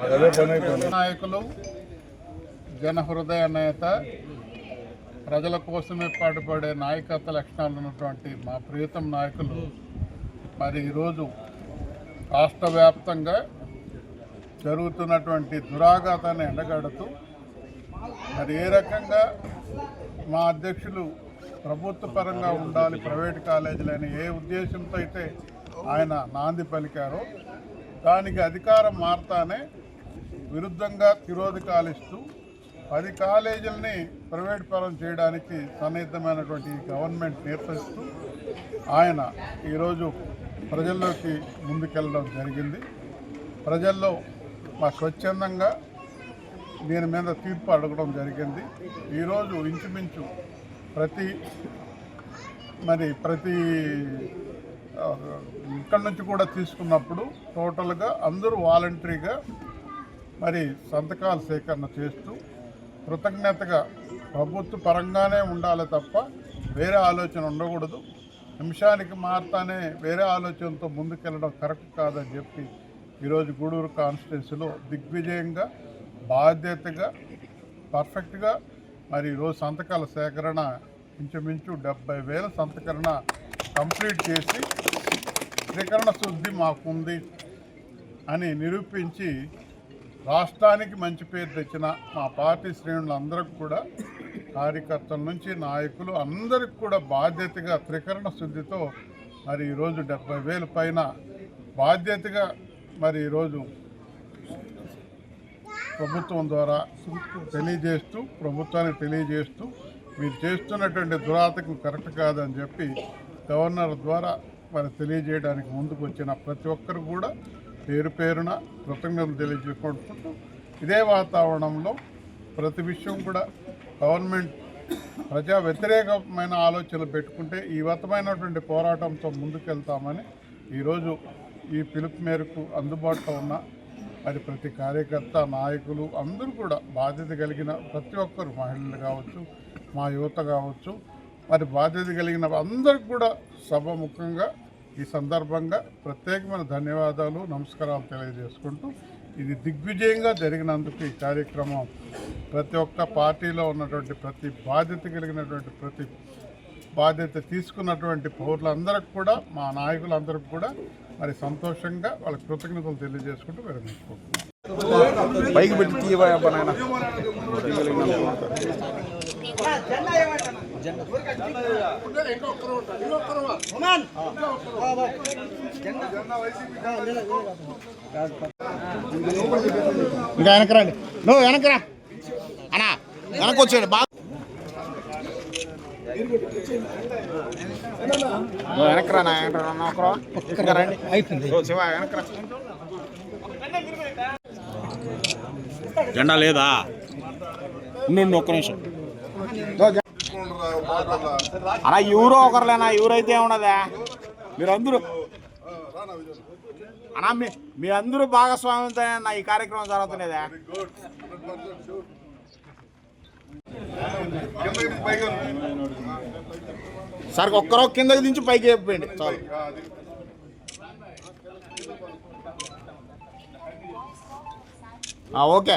నాయకులు జన హృదయ నేత ప్రజల కోసమే పాటుపడే నాయకత్వ లక్షణాలు ఉన్నటువంటి మా ప్రియతం నాయకులు మరి ఈరోజు రాష్ట్ర వ్యాప్తంగా జరుగుతున్నటువంటి దురాఘాతాన్ని ఎండగడుతూ మరి ఏ రకంగా మా అధ్యక్షులు ప్రభుత్వ పరంగా ఉండాలి ప్రైవేట్ కాలేజీలని ఏ ఉద్దేశంతో అయితే ఆయన నాంది పలికారో దానికి అధికారం మారతానే విరుద్ధంగా తిరోధకాలిస్తూ పది కాలేజీలని ప్రైవేట్ పరం చేయడానికి సన్నిహితమైనటువంటి గవర్నమెంట్ నేర్పిస్తూ ఆయన ఈరోజు ప్రజల్లోకి ముందుకెళ్ళడం జరిగింది. ప్రజల్లో మా స్వచ్ఛందంగా దీని మీద తీర్పు అడగడం జరిగింది. ఈరోజు ఇంచుమించు ప్రతి మరి ప్రతి ఇక్కడి నుంచి కూడా తీసుకున్నప్పుడు టోటల్గా అందరూ వాలంటరీగా మరి సంతకాల సేకరణ చేస్తూ కృతజ్ఞతగా ప్రభుత్వ పరంగానే ఉండాలి తప్ప వేరే ఆలోచన ఉండకూడదు. నిమిషానికి మారుతానే వేరే ఆలోచనతో ముందుకెళ్ళడం కరెక్ట్ కాదని చెప్పి ఈరోజు గూడూరు కాన్స్టిట్యున్సీలో దిగ్విజయంగా బాధ్యతగా పర్ఫెక్ట్గా మరి ఈరోజు సంతకాల సేకరణ ఇంచుమించు డెబ్బై వేల సంతకరణ కంప్లీట్ చేసి త్రికరణ శుద్ధి మాకుంది అని నిరూపించి రాష్ట్రానికి మంచి పేరు తెచ్చిన మా పార్టీ శ్రేణులందరికి కూడా కార్యకర్తల నుంచి నాయకులు అందరికి కూడా బాధ్యతగా త్రికరణ శుద్ధితో మరి ఈరోజు డెబ్బై వేల పైన బాధ్యతగా మరి ఈరోజు ప్రభుత్వం ద్వారా తెలియజేస్తూ ప్రభుత్వానికి తెలియజేస్తూ మీరు చేస్తున్నటువంటి దురాతకు కరెక్ట్ కాదని చెప్పి గవర్నర్ ద్వారా మరి తెలియజేయడానికి ముందుకు వచ్చిన ప్రతి ఒక్కరు కూడా పేరు పేరున కృతజ్ఞతలు తెలియజేసుకుంటూ ఇదే వాతావరణంలో ప్రతి విషయం కూడా గవర్నమెంట్ ప్రజా వ్యతిరేకమైన ఆలోచనలు పెట్టుకుంటే ఈ విధమైనటువంటి పోరాటంతో ముందుకెళ్తామని ఈరోజు ఈ పిలుపు మేరకు అందుబాటులో ఉన్న మరి ప్రతి కార్యకర్త నాయకులు అందరూ కూడా బాధ్యత కలిగిన ప్రతి ఒక్కరు మహిళలు కావచ్చు మా యువత కావచ్చు మరి బాధ్యత కలిగిన అందరికి కూడా సభముఖంగా ఈ సందర్భంగా ప్రత్యేకమైన ధన్యవాదాలు నమస్కారాలు తెలియజేసుకుంటూ ఇది దిగ్విజయంగా జరిగినందుకు ఈ కార్యక్రమం ప్రతి ఒక్క పార్టీలో ఉన్నటువంటి ప్రతి బాధ్యత కలిగినటువంటి ప్రతి బాధ్యత తీసుకున్నటువంటి పౌరులందరికి కూడా మా నాయకులందరికీ కూడా మరి సంతోషంగా వాళ్ళ కృతజ్ఞతలు తెలియజేసుకుంటూ విరమించుకుంటున్నాం. పైకి పెట్టి తీయవా ఇంకా వెనక్కి రండి. నువ్వు వెనక్కి రా. అన్నా వెనక్కి వచ్చాడు బాగా నువ్వు వెనక్కి రా నా రండి. అయిపోయింది. శివ జెండా లేదా? ఉండు ఒక్క నిమిషం. అలా ఎవరో ఒకరులేనా? ఎవరైతే ఉన్నదా? మీరందరూ. అన్నా మీ మీ అందరూ భాగస్వామ్యంతో నా ఈ కార్యక్రమం జరుగుతున్నదా? సార్ ఒక్కరో కిందకి దించి పైకి చెప్పండి చాలు. ఓకే.